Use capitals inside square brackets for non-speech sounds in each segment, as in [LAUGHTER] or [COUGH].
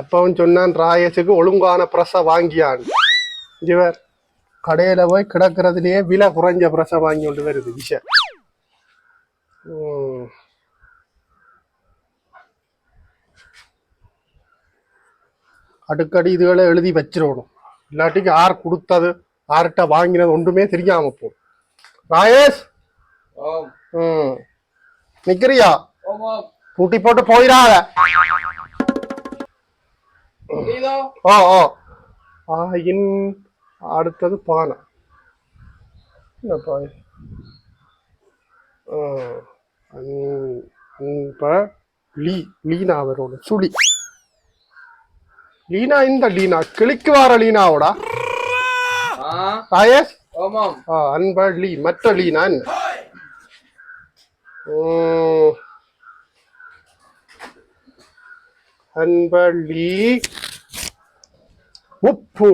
அப்பவும் சொன்னான் ராயஸுக்கு ஒழுங்கான ப்ரெஸ்ஸை வாங்கியான். இவர் கடையில போய் கிடக்கிறதுலயே விலை குறைஞ்ச ப்ரெஸ்ஸை வாங்கி கொண்டு வருது ம். அடுக்கடி இதுகளை எழுதி வச்சிடணும் இல்லாட்டிக்கு யார் கொடுத்தது யார்கிட்ட வாங்கினது ஒன்றுமே தெரியாம போ ராயேஷ்! ம். நிக்கிறியா? பூட்டி போட்டு போயிடாத. ஓ ஓ ஆயின் அடுத்தது பானை. என்ன பாய் ஆ, அன்- அன்ப லீ லீனா அவரோட சுழி. லீனா இந்த லீனா? கிளிக்கு வார லீனாவோடா. ஆ. ராயேஷ் ஓம் ஓம் ஆ அன்ப லீ மற்ற லீனா என்ன ம். அன்பளி உப்பு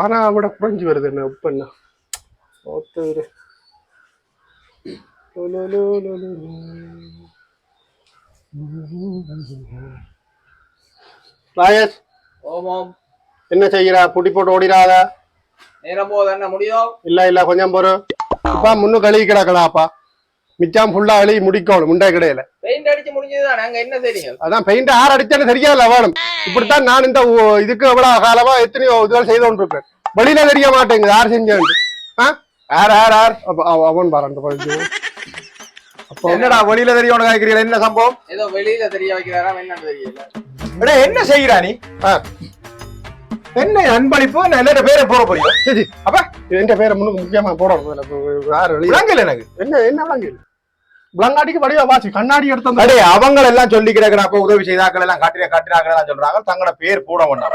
ஆனா விட குறைஞ்சு வருது என்ன உப்பு என்ன ஒருத்தர் ராயஸ் ஓம் ஓம் என்ன செய்கிறா புட்டி போட்டு ஓடிடாத நேரம் போது என்ன முடியுதோ இல்ல இல்ல கொஞ்சம் பொறு அப்பா முன்னு கழுவி கிடக்கலாப்பா மிச்சம் ஃபுல்லா கழுவி முடிக்கணும் முண்டை கிடையில. பெயிண்ட் அடிச்சு முடிஞ்சதுதான் நாங்க என்ன தெரியும்? அதான் பெயிண்ட் ஆறு அடிச்சாலும் தெரியல வேணும் இப்படித்தான் நான் இந்த இதுக்கு எவ்வளவு காலமா எத்தனையோ இதுகள் செய்து கொண்டிருப்பேன் வெளியில தெரிய மாட்டேங்குது யார் செஞ்சேன் ஆ? யார் யார் யார்? அப்ப அவ- அவன் பாரு அந்த பழஞ்சு அப்போ என்னடா வெளியில தெரிய உனக்கு கேக்குறீங்க என்ன சம்பவம்? ஏதோ வெளியில தெரிய வைக்கிறாராம் என்னன்னு தெரியல. என்ன செய்கிறா நீ? என்ன அன்பளிப்பு? நல்ல பேரை போட போறீங்க? சரி. அப்ப? எந்த பேரை முன்னுக்கு முக்கியமா போடணும் யார் விளங்கல எனக்கு என்ன என்ன விளங்கு விளங்காட்டிக்கு வடிவா வாசி கண்ணாடி எடுத்து அடே அவங்க எல்லாம் சொல்லி கிடக்குறாப்ப உதவி செய்தாக்கள் எல்லாம் காட்டின காட்டினாக்கள் எல்லாம் சொல்றாங்க தங்களோட பேர் போட வேண்டாம்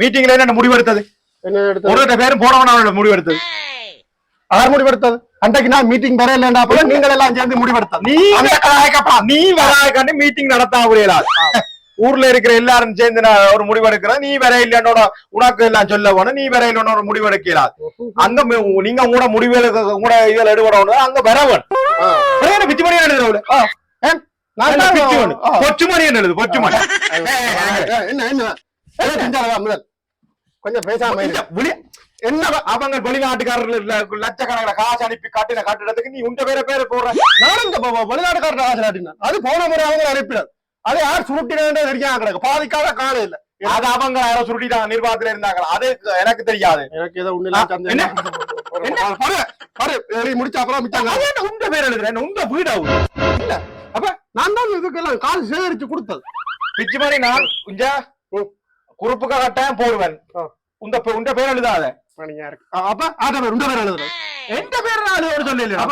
மீட்டிங்ல என்ன முடிவெடுத்தது என்ன எடுத்து ஒரு பேரும் போட வேண்டாம் முடிவெடுத்தது யார் முடிவெடுத்தது அன்றைக்கு நான் மீட்டிங் வர இல்லைண்டா அப்ப நீங்கள் எல்லாம் சேர்ந்து முடிவெடுத்தது நீ நீ வராக்காண்டி மீட்டிங் நடத்தா முடியலாது ஊர்ல இருக்கிற எல்லாரும் சேர்ந்து நான் ஒரு முடிவெடுக்கிற நீ வேற இல்லைன்னோட உனக்கு எல்லாம் சொல்ல வேணும் நீ வேற இல்லைன்னு ஒரு முடிவெடுக்கிறாது அங்க நீங்க உங்களோட முடிவெடுக்க உங்களோட இதுல எடுபடணும் அங்க வரவன். பிச்சு மணி? ஆ. பொச்சு மணி எழுது? பொச்சு மணி. கொஞ்சம் பேசாம. என்ன அவங்க வெளிநாட்டுக்காரர்கள் லட்சக்கணக்கில் காசு அனுப்பி காட்டின காட்டுறதுக்கு நீ உண்ட பேர பேர போடுற. நானும் வெளிநாட்டுக்காரர் ஆசையாட்டினேன் அது போன முறை அவங்க அனுப்பினார் அது யார் சுருட்டினே தெரியாம கிடக்கு. பாதிக்காத காலம் இல்ல. அது அவங்க யாரோ சுருட்டிட்டாங்க நிர்வாகத்துல இருந்தாங்க அது எனக்கு தெரியாது. எனக்கு ஏதோ ஒண்ணு முடிச்ச அப்புறம் உண்ட பேர் எழுதுறேன் உண்ட வீடாவும் அப்ப நான் தான் இதுக்கெல்லாம் காசு சேகரிச்சு கொடுத்தது. பிச்சு மாதிரி நான் கொஞ்ச ம். குறுப்புக்க கட்டாயம் போடுவேன். ஆ. உண்ட பேர் எழுதாத. அப்ப பேர் உண்ட பேர் எழுதுறேன் எந்த பேர் நான் ஒரு சொல்லல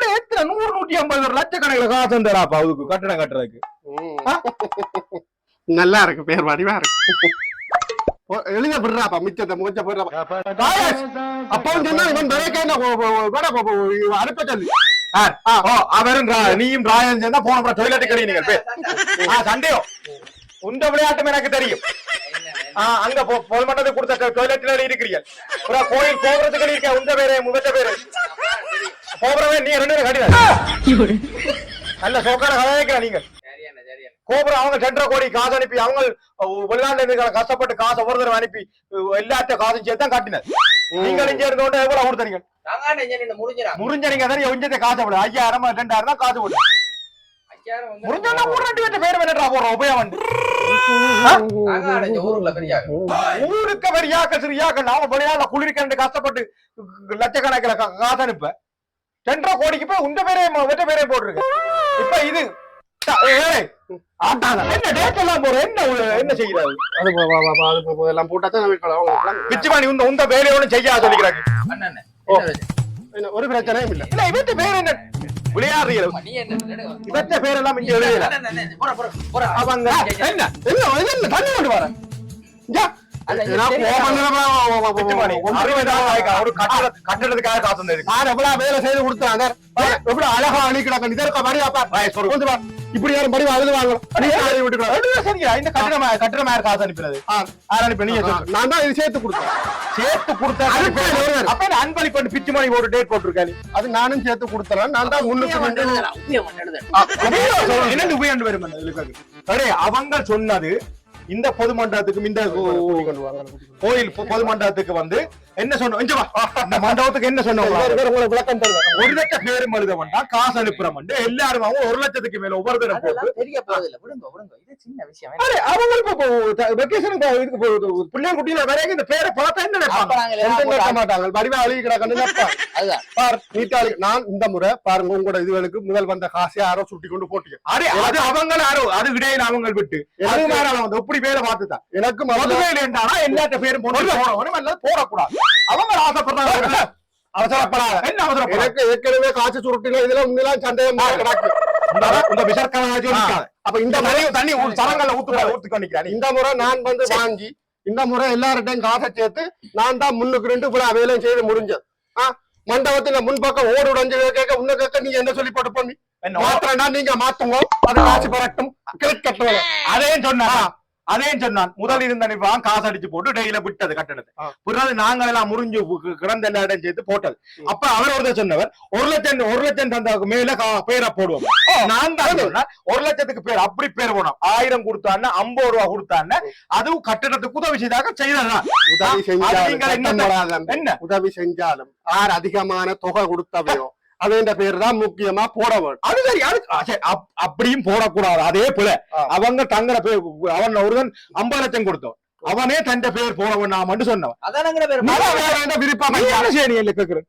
எத்தனை? நூறு நூற்றி ஐம்பது ஒரு லட்சக்கணக்கில் காசு தராப்பா அதுக்கு கட்டணம் கட்டுறதுக்கு. நல்லா இருக்கு பேர் வடிவா இருக்கு. எழுத விடுறாப்பா மிச்சத்தை முகச்ச போடுறாப்பா அப்பவும் சொன்னா இவன் நிறைய அனுப்ப சொல்லி. அவரும் நீயும் ராயன் சேர்ந்தா போன முறை டொய்லெட் கடி நீங்கள் சந்தேகம் உண்ட விளையாட்டும் எனக்கு தெரியும். ஆ, அங்க பொ- பொது மண்டலத்துக்கு கொடுத்த டொய்லெட்ல இருக்கிறீர்கள். அப்புறம் கோயில் கோபுரத்துக்கு இருக்க? உண்ட பேரு முகத்த பேரு. கோபுரமே நீ ரெண்டு பேரும் கடிதான் நல்ல சோக்கான கதை கேட்கிற நீங்க. கோபுரம் அவங்க ரெண்டரை கோடி காசு அனுப்பி அவங்க வெளிநாட்டுல கஷ்டப்பட்டு காசை ஒரு தடவை அனுப்பி அஹ், எல்லாத்த காசும் சேர்த்து தான் காட்டினார் நீங்கள் இங்க இருந்தோட எவ்வளவு கொடுத்தீங்க நாங்க என்ன முடிஞ்சிடா முறிஞ்ச நீங்க தானே எவ்வளவு காசு விட ஐயாயிரம் ரெண்டாயிரம் தான் காசு விடு முறிஞ்சா ஊர் ரெண்டு பேர்ட்ட பேர் வேணா போறோம் உபயம். ஊருக்கு பெரியாக்க சிறியாக்க நாம வெளியால குளிர்க்கண்டு கஷ்டப்பட்டு லட்சக்கணக்கில் காசு அனுப்ப. ரெண்டரை கோடிக்கு போய் உண்ட பேரே வெட்ட பேரே போட்டிருக்க. இப்ப இது. என்ன டேட் எல்லாம் போற என்ன உள்ள- என்ன செய்யறாரு எல்லாம் போட்டா தான் நமக்கு அவங்க விளங்கும். பிச்சுமானி உந்த உந்த வேலையோட செய்யா சொல்லிக்கிறாங்க. ஒரு பிரச்சனையும் இல்ல. இல்ல இவற்ற பேர் என்ன? என்ன நடு- இவற்ற பேரெல்லாம் இங்க எழுதல. அவங்க என்ன என்ன என்ன தண்ணி கொண்டு வரேன் கட்டடத்துக்காக யார் எவ்வளவு வேலை செய்து கொடுத்தாங்க எவ்வளவு அழகா அணிக்கிறாங்க இதற்கு மணி அப்பா. இப்படி யாரும் மணி அதுல வாங்கணும் இந்த கட்டணம் கட்டணம் காசு அனுப்பினது யார் அனுப்பி நீங்க. நான் தான் இது சேர்த்து கொடுத்தேன் சேர்த்து கொடுத்த அதுக்கு ஒருவர். அப்ப அன்பளிப்பு பிச்சு மணி ஒரு டேட் போட்டிருக்கா நீ அது நானும் சேர்த்து கொடுத்தேன் நான் தான் முன்னுக்கு. என்னன்னு உபயோகம் வரும் அவங்க சொன்னது இந்த பொது மண்டபத்துக்கும் இந்த. கோயில் பொது மண்டபத்துக்கு வந்து என்ன சொன்னோம். இந்த மண்டபத்துக்கு என்ன சொன்னோம் ஒரு லட்சம் பேரும் எழுத வேண்டாம் காசு அனுப்புறோம் எல்லாரும் அவங்க ஒரு லட்சத்துக்கு மேல ஒவ்வொரு தரம் பிள்ளைங்க குட்டியில வரைக்கும் இந்த பேரை பார்த்தா என்ன நினைப்பாங்க? மாட்டாங்க? வடிவா அழுகி கிடக்கணும் [LAUGHS] நான் இந்த முறை பாருங்க உங்களோட இதுகளுக்கு முதல் வந்த காசை யாரோ சுட்டி கொண்டு போட்டீங்க. அது அவங்க யாரோ? அது இடையில அவங்க விட்டு. அது வந்து எப்படி பேரை பார்த்துதான் எனக்கு பொதுவேல என்றானா எல்லாத்த பேரும் போடணும் அல்லது போடக்கூடாது. அவங்க ஆசைப்படுறாங்க. அவசரப்படாத. என்ன அவசரப்படாத? எனக்கு ஏற்கனவே காய்ச்சி சுருட்டில இதுல முன்னெல்லாம் சந்தேகம் கிடக்கு இந்த சொல்லிக்காத அப்ப இந்த முறை தண்ணி சரங்கல்ல ஊத்து ஊத்து பண்ணிக்கிறான் இந்த முறை நான் வந்து வாங்கி இந்த முறை எல்லார்ட்டையும் காசை சேர்த்து நான் தான் முன்னுக்கு ரெண்டு இவ்வளவு வேலையும் செய்து முடிஞ்சது. மண்டபத்துல முன்பக்கம் ஓடு உடைஞ்சு கேட்க உன்ன கேட்க நீங்க என்ன சொல்லி போட்டு பண்ணி மாத்திரம்னா நீங்க மாத்துங்க. அது காசு பறட்டும். கிளிக் கட்டணும் அதையும் சொன்னான் அதையும் சொன்னான் முதல் இருந்த நிர்வாகம் காசு அடிச்சு போட்டு டெய்ல விட்டது கட்டணத்தை. பிறகு நாங்கள் எல்லாம் முறிஞ்சு கிடந்த எல்லா இடம் சேர்த்து போட்டது. அப்ப அவர் ஒருத்தர் சொன்னவர் ஒரு லட்சம் ஒரு லட்சம் தந்த மேல பேரை போடுவோம். நான் தான் ஒரு லட்சத்துக்கு பேர் அப்படி பேர் போனோம் ஆயிரம் கொடுத்தான்னு ஐம்பது ரூபா கொடுத்தான்னு அதுவும் கட்டணத்துக்கு உதவி செய்தாக செய்ததான் உதவி செஞ்சாலும். என்ன? உதவி செஞ்சாலும் யார் அதிகமான தொகை கொடுத்தவையோ அதுன்ற பேர் தான் முக்கியமா போட வேண்டும் அது சரி அது சரி, அப்படியும் போடக்கூடாது. அதே போல. அவங்க தங்கிற பேர் அவன் ஒருவன் ஐம்பது லட்சம் கொடுத்தோம் அவனே தந்த பேர் போட வேண்டாம் சொன்னவன். என்ன விருப்பம் நீ இல்ல கேக்குறேன்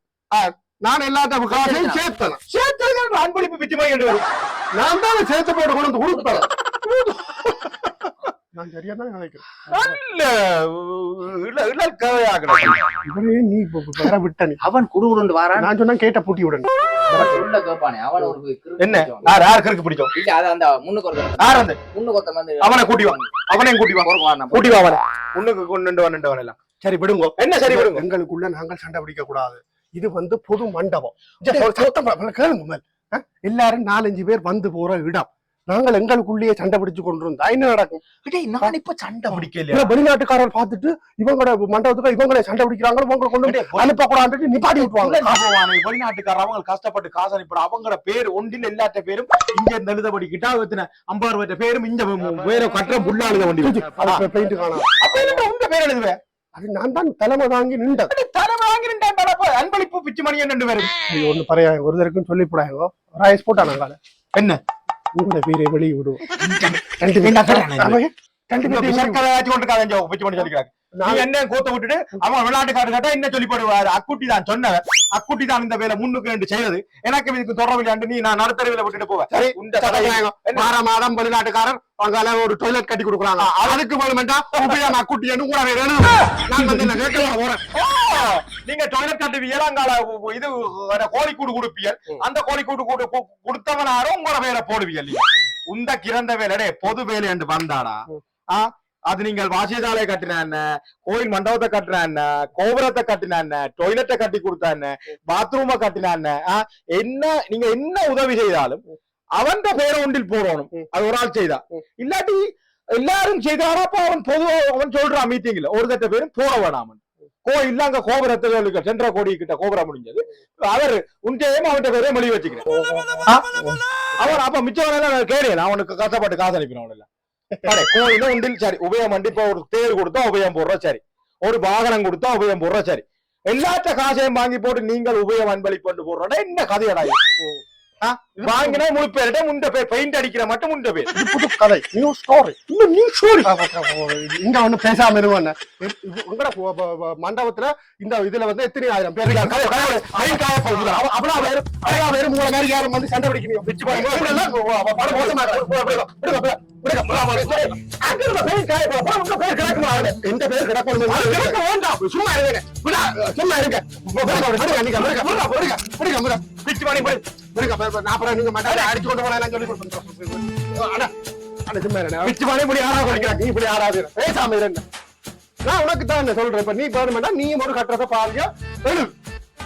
நான் எல்லாத்த காசையும் சேர்த்தேன் சேர்த்து அன்பளிப்பு பிச்சுமா என்று வரும். நான் தான் சேர்த்து போட்டு கொண்டு வந்து கொடுப்பேன். [LAUGHS] நான் சரியா தான் நினைக்கிறேன் இல்ல இல்ல இல்ல கதையாகணும் இவரே நீ விட்ட அவன் குடுகுடுன்னு வாரான். நான் சொன்னா கேட்ட பூட்டி விடணும் உள்ள கேப்பானே. அவன் ஒரு கிறுக்கு என்ன. யார் யாருக்கு பிடிக்கும்? இல்ல அது அந்த முன்னுக்கு ஒருத்தன் யார் அந்த முன்னுக்கு ஒருத்தன் வந்து அவனை கூட்டி அவனையும் கூட்டி வா. பொறுக்கு வாரான். கூட்டி வா அவனை. உன்னுக்கு கொண்டு வந்து எல்லாம். சரி விடுங்க. என்ன சரி விடுங்க? எங்களுக்குள்ள நாங்கள் சண்டை பிடிக்க கூடாது. இது வந்து பொது மண்டபம். சத்தம் கேளுங்க? எல்லாரும் நாலஞ்சு பேர் வந்து போற இடம். நாங்கள் எங்களுக்குள்ளேயே சண்டை பிடிச்சு கொண்டு இருந்தா என்ன நடக்கும்? நான் இப்ப சண்டை பிடிக்கல வெளிநாட்டுக்காரர் பார்த்துட்டு இவங்களோட மண்டபத்துக்கு இவங்களே சண்டை பிடிக்கிறாங்க உங்களை கொண்டு வந்து அனுப்ப கூடாது நிப்பாட்டி விட்டுவாங்க போவானே வெளிநாட்டுக்கார அவங்க கஷ்டப்பட்டு காசு அனுப்பிட அவங்களோட பேர் ஒன்றில் எல்லாத்த பேரும் இங்க இருந்து எழுதபடி கிட்டாவத்தின ஐம்பது ரூபாய் பேரும் இந்த பேரை கட்டுற புல்லா எழுத வண்டி பெயிண்ட் காணாது அப்ப என்ன உங்க பேர் எழுதுவேன் அது நான் தான் தலைமை தாங்கி நின்றது தலை வாங்கிருந்தேன் அன்பளிப்பு பிச்சு மணி ரெண்டு பேரும் ஒண்ணு பரையா ஒருத்தருக்கும் சொல்லி போடாங்க ராயஸ் போட்டானாங்க என்ன? உங்களோட பேரை வெளியே விடுவோம் ரெண்டு பேரும் கொண்டு கதைஞ்சோ பிச்சு மணி சொல்லிக்கிறாங்க என்ன கூத்த விட்டுட்டு அவன் விளையாட்டுக்காரு கேட்டா என்ன சொல்லி போடுவாரு அக்குட்டி தான் சொன்னவன். அக்குட்டி தான் இந்த வேலை முன்னுக்கு ரெண்டு செய்தது எனக்கு இதுக்கு தொடர்பு நீ நான் நடுத்தரவில விட்டுட்டு போவேன். வார மாதம் வெளிநாட்டுக்காரர் அங்கால ஒரு டாய்லெட் கட்டி கொடுக்குறாங்க. அதுக்கு மேலமெண்டா உபயோக குட்டியன்னு கூட வேணும் நான் வந்து என்ன கேட்கலாம் போறேன். ஓ, நீங்க டாய்லெட் கட்டுவி ஏழாங்கால இது என்ன, கோழிக்கூடு கொடுப்பியல் அந்த கோழிக்கூடு கூடு கு- கொடுத்தவனாரும் உங்களோட வேலை போடுவியல் நீங்க. உந்த கிறந்த வேலை பொது வேலை என்று வந்தாடா ஆ? அது நீங்கள் வாசியசாலை கட்டின என்ன கோயில் மண்டபத்தை கட்டின என்ன கோபுரத்தை கட்டின என்ன டொய்லெட்டை கட்டி கொடுத்தா என்ன பாத்ரூமை கட்டின என்ன என்ன நீங்க என்ன உதவி செய்தாலும் அவன் பேரை ஒன்றில் போடணும். அது ஒரு ஆள் செய்தா. இல்லாட்டி எல்லாரும் செய்தாரா அப்ப அவன் பொது அவன் சொல்றான் மீட்டிங்ல ஒரு தட்ட பேரும் போட வேணாமன். கோயில் அங்க கோபுரத்தை சென்ற கோடி கிட்ட கோபுரம் முடிஞ்சது. அவர் உன்டையும் அவன்கிட்ட பேரே மொழி வச்சுக்கிறேன்? அவன் அப்ப மிச்சவன் கேடு அவனுக்கு கஷ்டப்பட்டு காசு எல்லாம் சரி கோயிலும் உண்டில் சரி உபயம் வண்டி இப்போ ஒரு தேர் கொடுத்தா உபயம் போடுறோம் சரி. ஒரு வாகனம் கொடுத்தா உபயம் போடுறோம் சரி. எல்லாத்த காசையும் வாங்கி போட்டு நீங்கள் உபயம் அன்பளிப்பு போடுறோட என்ன கதையடா இது? வாங்கினா முழு பேர்கிட்ட முண்ட பேர் பெயிண்ட் அடிக்கிற மட்டும் முண்ட பேர். புது கதை. நியூ ஸ்டோரி இங்க ஒண்ணு பேசாம மண்டபத்துல இந்த இதுல வந்து எத்தனை ஆயிரம் பேர் இருக்காங்க. காய போகுது. மாதிரி யாரும் வந்து சண்டை பிடிக்கிறீங்க. பிச்சு பாருங்க. படம் மோசமா இருக்கு. எந்த பேர் கிடக்கணும் சும்மா இருங்க. சும்மா இருங்க. விடுங்க, விடுங்க, நீங்க விடுங்க, விடுங்க, விடுங்க, அப்புறம் நீங்க மாட்டாங்க அடிச்சு கொண்டு போனா சொல்லி இருங்க. பிச்சு பாருங்க, இப்படி ஆறாவது படிக்கிறாங்க. நீ இப்படி ஆறாவது பேசாம இருங்க நான் உனக்கு தான் சொல்றேன் இப்ப நீ வேணுமெண்டா நீயும் ஒரு கட்டுறத பாருங்க. எழுது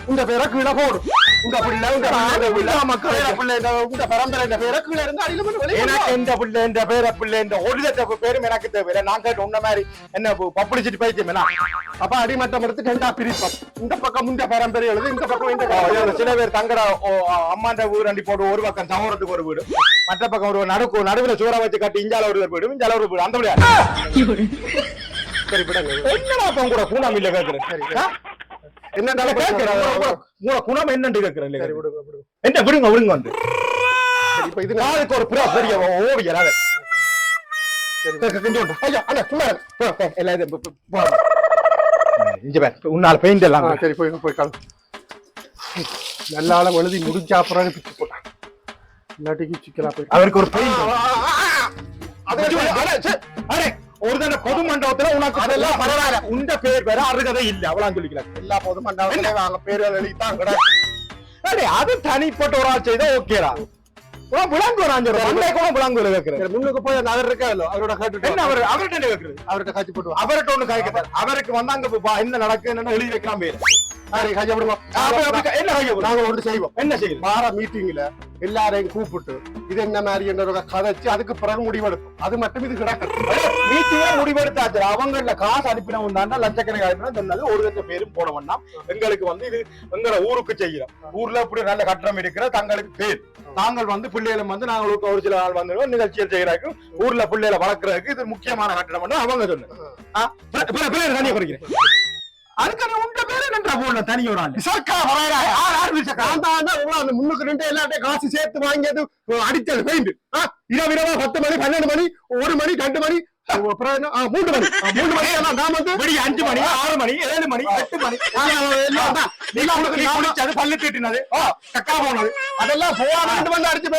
உங்க பேரை கீழே போடு. உங்க பிள்ளை உங்க பிள்ளை, மக்கள் பிள்ளை இந்த உங்க பரம்பரை இந்த பேரை கீழே இருந்து அடியில எனக்கு. எந்த பிள்ளை இந்த பேர பிள்ளை இந்த ஒரு லட்சம் பேரும் எனக்கு தேவை நான் கேட்டு உன்ன மாதிரி என்ன பப்ளிசிட்டி பைத்தியம் என்ன? அப்ப அடிமட்டம் எடுத்து ரெண்டா பிரிப்போம். இந்த பக்கம் இந்த பரம்பரை எழுது இந்த பக்கம் இந்த சில பேர் தங்கட அம்மாண்ட வீடு அண்டி போட்டு ஒரு பக்கம் சமூகத்துக்கு ஒரு வீடு. மற்ற பக்கம் ஒரு நடுக்கு நடுவுல சூற வச்சு கட்டி இஞ்சால ஒரு வீடு இஞ்சால ஒரு வீடு. அந்த வீடு சரி விடுங்க. என்னடா அப்ப கூட குணம் இல்ல கேக்குறேன் ஆ? என்னடா கேக்குறேன் குணம் என்னன்னு கேக்குறேன் என்ன விடுங்க விடுங்க வந்து. இப்ப இது நாளைக்கு ஒரு புறா பெரிய ஓவியர் அவர் கொஞ்சோண்டு. ஐயா அண்ணா சும்மா எல்லாம் இது. இங்க பேர் உன்னால பெயிண்ட் எல்லாம் சரி போய் போய் கால். நல்ல ஆளம் எழுதி முடிஞ்ச அப்புறம் பிச்சு போட்டான். இல்லாட்டிக்கு சிக்கலா போய் அவருக்கு ஒரு பெயிண்ட் அரே ஒரு தடவை பொது மண்டபத்துல உனக்கு அதெல்லாம் பரவாயில்ல. உண்ட பேர் வேற அருகதை இல்ல அவ்வளவு சொல்லிக்கலாம் எல்லா போதும் மண்டபத்திலே வாங்க பேர்கள் எழுதித்தான் அடே அது தனிப்பட்ட ஒரு ஆள் செய்தா ஓகேடா உனக்கு விளங்கு ஒரு அஞ்சு ரூபாய். கூட விளங்கு ஒரு கேக்குறேன் சரி, முன்னுக்கு போய் அந்த அவர் இருக்கா அவரோட என்ன அவர்? அவர்கிட்ட என்ன கேக்குறது அவர்கிட்ட காட்சி போட்டு. அவர்கிட்ட ஒண்ணு காய்க்கிறார் அவருக்கு வந்து அங்க பா- என்ன நடக்கு என்னன்னு எழுதி வைக்கலாம் பேரு. நாங்க ஒன்று செய்வோம். என்ன வார மீட்டிங்ல எல்லாரையும் கூப்பிட்டு இது என்ன மாதிரி என்ற கதைச்சு அதுக்கு பிறகு முடிவெடுப்போம். அது மட்டும் இது கிடக்கு. மீட்டிங்கே முடிவெடுத்தாச்சு. அவங்கள காசு அனுப்பினவன் தான் லட்சக்கணக்கு அனுப்பினா சொன்னது ஒரு லட்சம் பேரும் போட வேண்டாம் எங்களுக்கு வந்து இது எங்களை ஊருக்கு செய்கிறோம் ஊர்ல இப்படி நல்ல கட்டணம் இருக்கிற தங்களுக்கு பேர். நாங்கள் வந்து பிள்ளைகளும் வந்து நாங்களுக்கு ஒரு சில நாள் வந்து நிகழ்ச்சிகள் செய்யறதுக்கு ஊர்ல பிள்ளைகளை வளர்க்கறதுக்கு இது முக்கியமான கட்டணம் அவங்க குறைக்கிறேன். அதுக்கு நீ உண்ட பேர் என்னன்றா போடல தனி ஒரு ஆள் விசாக்கா வரையறா. யார் விசாக்கா? நான் தான் உங்களை அந்த முன்னுக்கு நின்று எல்லாத்தையும் காசு சேர்த்து வாங்கியது அடிச்சது பெயிண்ட் இரவு இரவா பத்து மணி பன்னெண்டு மணி ஒரு மணி ரெண்டு மணி அப்புறம் என்ன? ஆ, மூன்று மணி. ஆ, மூன்று மணி எல்லாம் நான் வந்து விடிய அஞ்சு மணி ஆறு மணி ஏழு மணி எட்டு மணி. எல்லாம் தான். நீ குளி- நீ குளிச்சது பல்லு தீட்டினது. ஓ கக்கா போனது. அதெல்லாம் போவான்னு வந்து அடிச்சு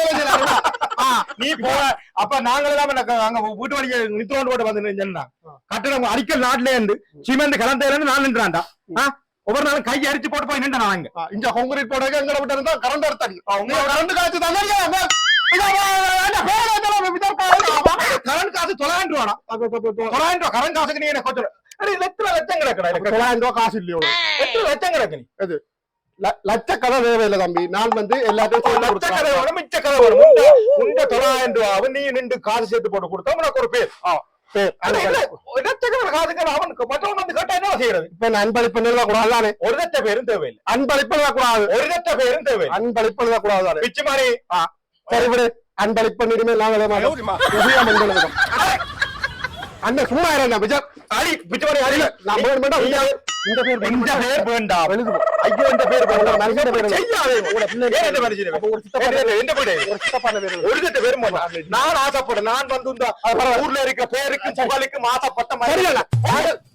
ஆ, நீ போற அப்ப நாங்க எல்லாம் எனக்கு அங்க வீட்டு நித்ரோண்டு போட்டு வந்து நின்னா கட்டடம் அடிக்கல் நாட்டுல இருந்து சிமெண்ட் கலந்தையில இருந்து நான் நின்றான்டா. ஒவ்வொரு நாளும் கை அரிச்சு போட்டு போய் நின்றேன் நான் அங்க. ஆ, இங்க கொங்குரீட் போடுறது எங்கட விட்டு இருந்தா கரண்ட் உங்க கரண்ட் காய்ச்சி தானே கரண்ட் காசு தொள்ளாயிரம் ரூபா கரண்ட் காசுக்கு நீ என்ன கொஞ்சம் எத்தனை லட்சம் கிடக்குடா? எனக்கு தொள்ளாயிரம் ரூபாய் காசு இல்லையோ. எத்தனை லட்சம் கிடக்கு நீ? லட்ச கதை தேவையில்லை தம்பி. நான் வந்து எல்லாத்தையும் லட்ச. கதை மிச்ச கதை உண்ட- தொள்ளாயிரம் ரூபாவை நீ நின்று காசு சேர்த்து போட்டு கொடுத்தா உனக்கு ஒரு பேர். காசுக்கு அவனுக்கு மற்றவன் வந்து கேட்டா என்ன செய்யறது? இப்ப நான் அன்பளிப்பு கூடாது ஒரு லட்ச பேரும் தேவையில்லை. அன்பளிப்பு கூடாது. ஒரு லட்ச பேரும் தேவையில்லை. அன்பளிப்பு கூடாது பிச்சு மாதிரி சரி விடு அன்பளிப்பு நிறுமே எல்லாம் விட அண்ணன் சும்மா இருந்தேன் விஜய் அடி பிச்சு மாதிரி அடி நான் இந்த இந்த பேர் இந்த பேர் வேண்டாம் எழுதுவோம் ஐயோ இந்த பேர் வேண்டாம் மனுஷன் பேர் செய்யாதே. உங்களோட பிள்ளை ஏன் இந்த மனுஷன் அப்ப ஒரு சித்தப்பா என்ன என்ன பேரு ஒரு பேர் ஒரு. நான் ஆசைப்பட்டேன் நான் வந்து இந்த ஊர்ல இருக்கிற பேருக்கும் புகழுக்கும் ஆசைப்பட்ட மாதிரி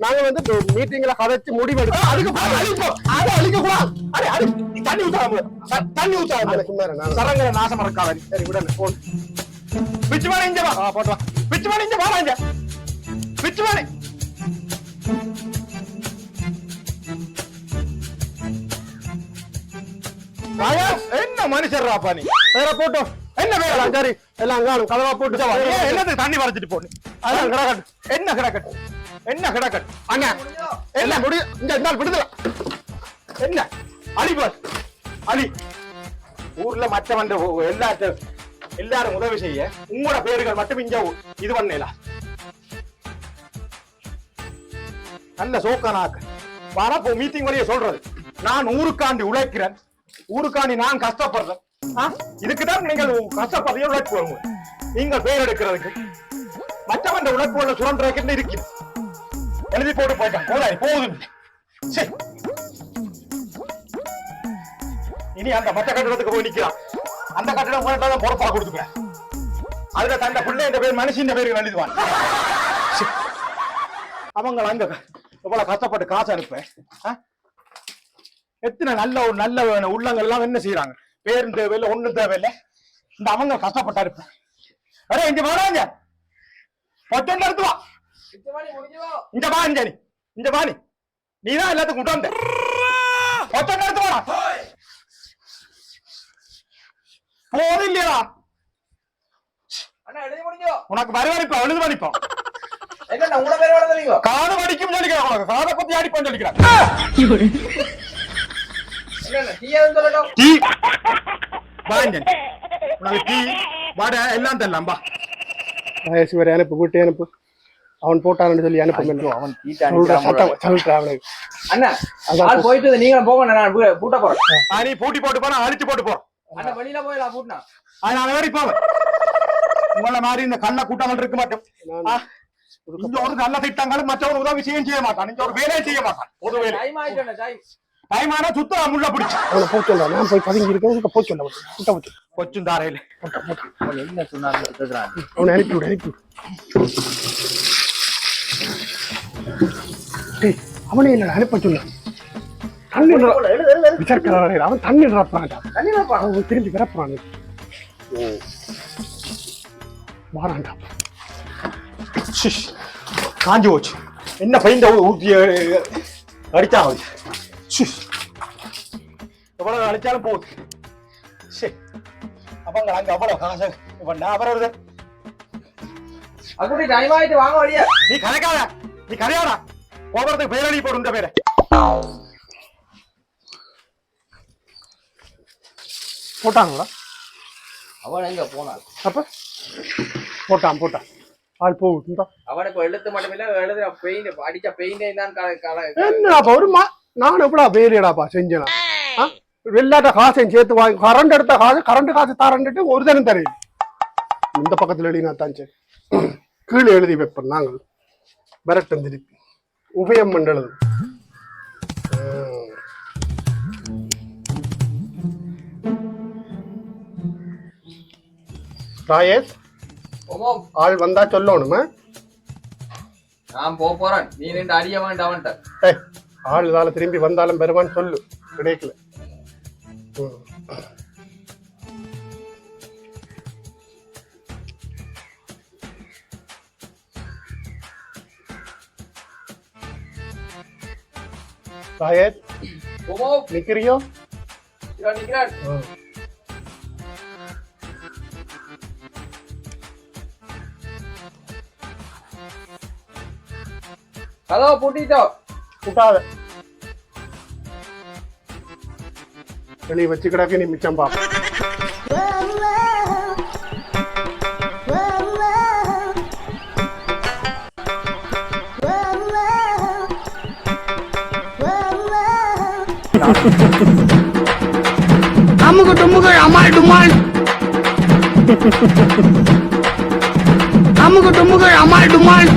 நாங்க வந்து மீட்டிங்ல கதைச்சு முடிவெடுத்து அதுக்கு பிறகு அழிப்போம் அதை அழிக்க கூடாது. அடி அடி தண்ணி ஊத்தாம தண்ணி ஊத்தாம நான் சரங்கர நாசம் இருக்காத நீ சரி விடல போன் பிச்சு மாதிரி இங்க வா. போட்டு வா. பிச்சு மாதிரி இங்க வா இங்க. பிச்சு மாதிரி ஆயா, என்ன மனுஷர்ராப்பா நீ? வேற போட்டோம் என்ன வேலை? சரி. எல்லாம் காணும். கதவா போட்டு என்னது தண்ணி வரைச்சிட்டு போடு அதான் கிடக்கட்டு என்ன கிடக்கட்டு என்ன கிடக்கட்டு அண்ணா. எல்லாம் முடியும்? இந்த நாள் விடுதலை. என்ன? அலி பாஸ் அலி. ஊர்ல மற்றவன் எல்லா எல்லாரும் உதவி செய்ய. உங்களோட பேர்கள் மட்டும் இங்க இது பண்ணலாம் நல்ல சோக்கனாக்கு. வரப்போ மீட்டிங் வழிய சொல்றது. நான் ஊருக்காண்டி உழைக்கிறேன். ஊருக்காண்டி நான் கஷ்டப்படுறேன். இதுக்குதான் நீங்கள் கஷ்டப்படுறீங்க உழைப்பு வருங்க. நீங்கள் பேர் எடுக்கிறதுக்கு. மற்றவன் உழைப்புள்ள சுரண்டதுக்கு இருக்கு எழுதி போட்டு போயிட்டான். போதாய் போதும் சரி இனி அந்த மற்ற கட்டிடத்துக்கு போய் நிக்கிறான். அந்த கட்டிடம் போயிட்டா தான் பொறுப்பா கொடுத்துக்கிறேன். அதுல தந்த பிள்ளை இந்த பேர் மனுஷன் பேருக்கு எழுதுவான் அவங்க அங்க இவ்வளவு கஷ்டப்பட்டு காசு அனுப்ப ஆ? எத்தனை நல்ல ஒரு நல்ல உள்ளங்கள் எல்லாம் என்ன செய்யறாங்க பேரும் தேவையில்லை ஒண்ணும் தேவையில்லை. இந்த அவங்க கஷ்டப்பட்டா இருப்பேன் அரே இங்க வராங்க பொட்டன்ல இருந்து வா. இந்த வா இங்க நீ. இந்த வா நீ. நீதான் எல்லாத்துக்கும் விட்டு வந்த. பொட்டன்ல இருந்து வாடா. போதும் இல்லையா? உனக்கு வரவழைப்பா எழுது மணிப்போம் காதை வடிக்கும் சொல்லிக்கிறேன் உனக்கு அடிப்பேன் சொல்லிக்கிறேன். டீ உனக்கு டீ வடை எல்லாம் தரலாம் பா வயசு வரை அனுப்பு வீட்டை அனுப்பு. அவன் போட்டான்னு சொல்லி அனுப்பு அவன் சொல்ற சட்டம் சொல்றேன் அவனுக்கு. அண்ணா அதான் ஆள் போயிட்டு நீங்களும் போங்க நான் பூட்ட போறேன். நீ பூட்டி போட்டு போனா அழிச்சு போட்டு போறோம். அண்ணா வெளியில போயிடலாம் பூட்டினா? அது நான் வேறி போவேன் உங்கள மாதிரி இந்த கள்ள கூட்டங்கள் இருக்க மாட்டோம் ஆ, இங்க ஒரு நல்ல திட்டங்களும் மற்றவங்க உதவி செய்ய செய்ய மாட்டான். இங்க ஒரு வேலையை செய்ய மாட்டான். பொது வேலை. டைம் ஆனா சுத்தம் முள்ள பிடிச்சு. அவனை போய் சொல்ல நான் போய் பதுங்கி இருக்கேன் போய் சொல்ல விட்ட வச்சு கொச்சும் தாரையில என்ன சொன்னாலும் அவனை அனுப்பி விடு அனுப்பி விடு. அவனே இல்லை அனுப்ப சொல்ல. தண்ணி விசாரிக்கிறான் அவன் தண்ணி நிரப்புறான்டா அவன் திரும்பி விரப்புறான். வாரான்டா. காஞ்சி போச்சு என்ன அஹ், அடிச்சா போச்சு ஷிஷ். எவ்வளவு அடிச்சாலும் போகுது ஷே. அப்பங்க அங்க அவ்வளவு காசு இப்ப நான் அப்புறம் வருது. அப்படி டைம் ஆயிட்டு வாங்க வழியா நீ கதைக்காத நீ கதையாடா போகிறதுக்கு பேரணி போடு இந்த பேரை போட்டாங்களா அவன் எங்க போனான் அப்ப போட்டான் போட்டான் ஆள் போகுது அவனுக்கு எழுத்து மட்டும் இல்ல எழுதுற பெயிண்ட் அடிச்ச பெயிண்டே தான் என்னடாப்பா ஒரு மா நான் எப்படா வேலையடாப்பா செஞ்சேனா? வெள்ளாட்ட காசையும் சேர்த்து வாங்கி கரண்ட் எடுத்த காசு கரண்ட் காசு தரண்டுட்டு ஒரு தினம் தரையும் இந்த பக்கத்துல எழுதினா தான் சரி கீழே எழுதி வைப்போம் நாங்கள். விரட்டம் திருப்பி. உபயம் மண்டலம். ராயேஷ் ஆள் வந்தா சொல்லணுமா? நான் போக போறேன். நீ ரெண்டு அடிய வேண்டாம் அவன்கிட்ட. ஆள் இதால திரும்பி வந்தாலும் பெறுவான்னு சொல்லு. கிடைக்கல. சாயத் நிக்கிறியோ? நிக்கிறான். ஹலோ பூட்டிட்டோ கூட்டாத வெளியே வச்சு கிடக்கு நீ மிச்சம் பாப்ப அமுகு டுமுகு அமால் டுமால் அமுகு டுமுகு அமால் டுமால்